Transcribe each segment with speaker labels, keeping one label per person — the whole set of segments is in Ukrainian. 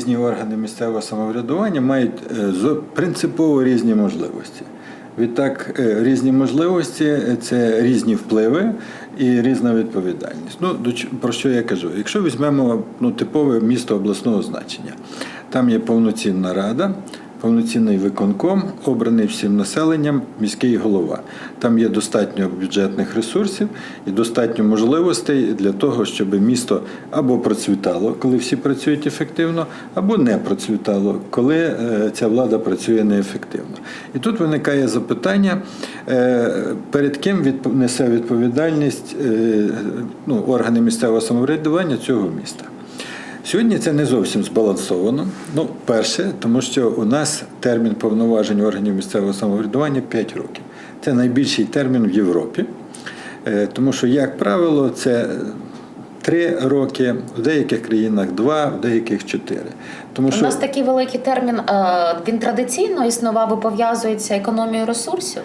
Speaker 1: Різні органи місцевого самоврядування мають е, принципово різні можливості. Відтак, е, різні можливості це різні впливи і різна відповідальність. Ну, про що я кажу? Якщо візьмемо ну, типове місто обласного значення, там є повноцінна рада, повноцінний виконком, обраний всім населенням міський голова. Там є достатньо бюджетних ресурсів і достатньо можливостей для того, щоб місто або процвітало, коли всі працюють ефективно, або не процвітало, коли е, ця влада працює неефективно. І тут виникає запитання, е, перед ким несе відповідальність е, ну, органи місцевого самоврядування цього міста. Сьогодні це не зовсім збалансовано. Ну, перше, тому що у нас термін повноважень органів місцевого самоврядування 5 років. Це найбільший термін в Європі, Е, тому що, як правило, це 3 роки, в деяких країнах 2, в деяких 4. Тому
Speaker 2: У
Speaker 1: що
Speaker 2: нас такий великий термін. е, Він традиційно існував і пов'язується економією ресурсів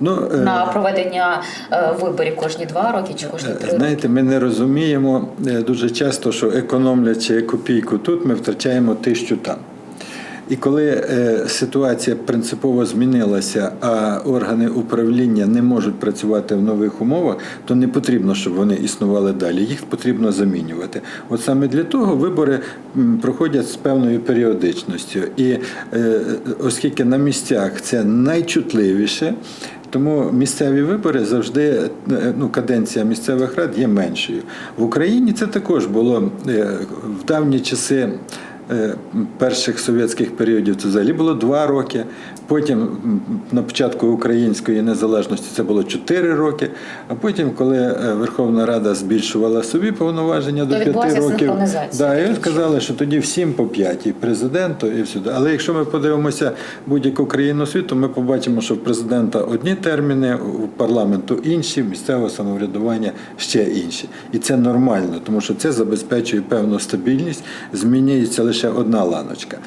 Speaker 1: ну, е,
Speaker 2: на проведення е, виборів кожні два роки чи кожні три роки.
Speaker 1: Знаєте, ми не розуміємо е, дуже часто, що економлячи копійку тут, ми втрачаємо тисячу там. І коли е, ситуація принципово змінилася, а органи управління не можуть працювати в нових умовах, то не потрібно, щоб вони існували далі. Їх потрібно замінювати. От саме для того вибори проходять з певною періодичністю. І е, оскільки на місцях це найчутливіше, тому місцеві вибори завжди е, ну, каденція місцевих рад є меншою. В Україні це також було в давні часи. Е, Перших совєтських періодів це взагалі було два роки. Потім на початку української незалежності це було чотири роки. А потім, коли е, Верховна Рада збільшувала собі повноваження до
Speaker 2: То
Speaker 1: п'яти
Speaker 2: відбулася
Speaker 1: років, да, і сказали, що тоді всім по п'ять, і президенту, і всюди. Але якщо ми подивимося будь-яку країну світу, ми побачимо, що в президента одні терміни, у парламенту інші, в місцевого самоврядування ще інші. І це нормально, тому що це забезпечує певну стабільність, змінюється лише одна ланочка.